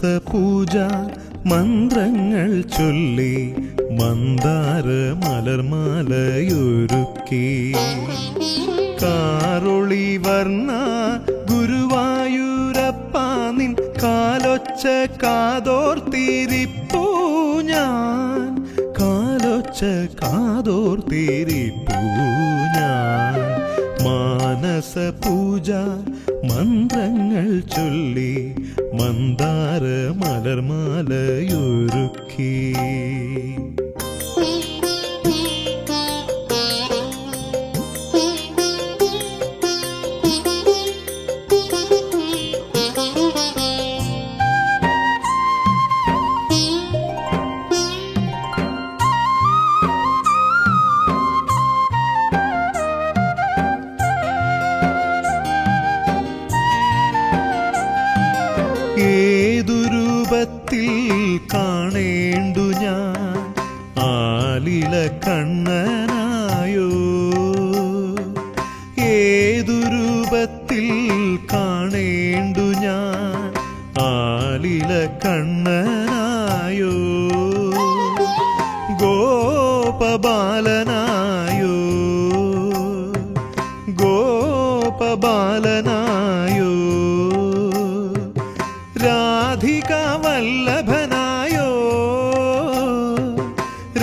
മാനസ പൂജ മന്ത്രങ്ങൾ ചൊല്ലി മന്ദാര മലർമാലയൊരുക്കി. കാറൊളി വർണ ഗുരുവായൂരപ്പ നിൻ കാലൊച്ച കാതോർത്തിരിപ്പൂ ഞാൻ. കാലൊച്ച കാതോർത്തിരിപ്പൂ ഞാൻ. മാനസ പൂജ മന്ത്രങ്ങൾ ചൊല്ലി മന്ദാര മലർമാലയൊരുക്കി. രൂപത്തിൽ കാണേണ്ടു ഞാൻ ആലില കണ്ണനായോ? ഏതു രൂപത്തിൽ കാണേണ്ടു ഞാൻ ആലില കണ്ണനായോ? ഗോപബാലനായോ? ഗോപബാലനായോ? രാധിക വല്ലഭനായോ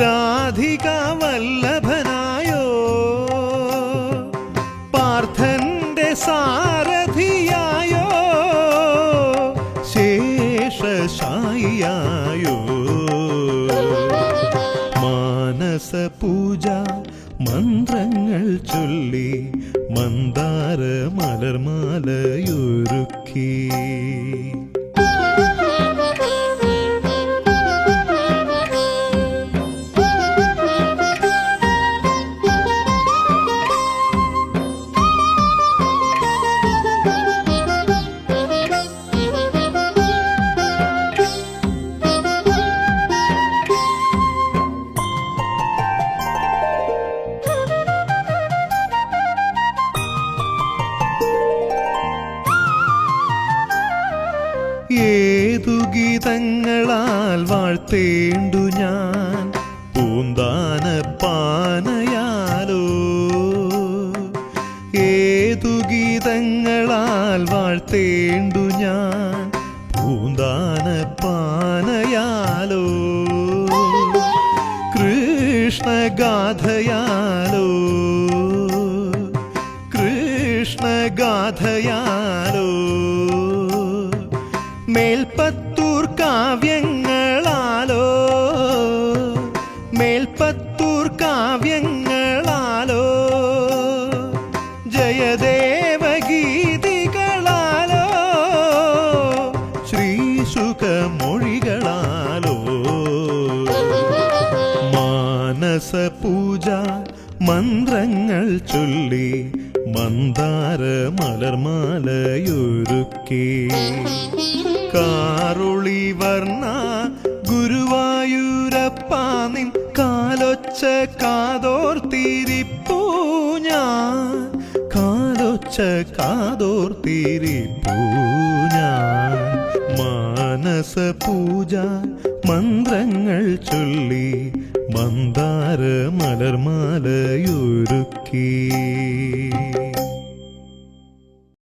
രാധിക വല്ലഭനായോ പാർത്ഥന്റെ സാരഥിയായോ? ശേഷശായിയായോ? മാനസ പൂജ മന്ത്രങ്ങൾ ചൊല്ലി മന്ദാര മലർമാലയൊരുക്കി ഏതു ഗീതങ്ങളാൽ വാഴ്ത്തേണ്ടു ഞാൻ. പൂന്താന പാനയാലോ. ഏതു ഗീതങ്ങളാൽ വാഴ്ത്തേണ്ടു ഞാൻ. പൂന്താന പാനയാലോ. കൃഷ്ണഗാഥയാലോ. കൃഷ്ണഗാഥയാലോ മേൽപ്പത്തൂർ കാവ്യങ്ങളാലോ മേൽപ്പത്തൂർ കാവ്യങ്ങളാലോ ജയദേവഗീതികളാലോ ശ്രീസുഖമൊഴികളാലോ. മാനസ പൂജ മന്ത്രങ്ങൾ ചൊല്ലി മന്ദാര മലർമാലയൊരുക്കി. കാറുളി വർണ ഗുരുവായൂരപ്പ നിൻ കാലൊച്ച കാതോർത്തിരിപ്പൂ ഞാൻ. കാലൊച്ച കാതോർത്തിരിപ്പൂ ഞാൻ. മാനസ പൂജ മന്ത്രങ്ങൾ ചൊല്ലി മന്ദാര മലർമാലയൊരുക്കി.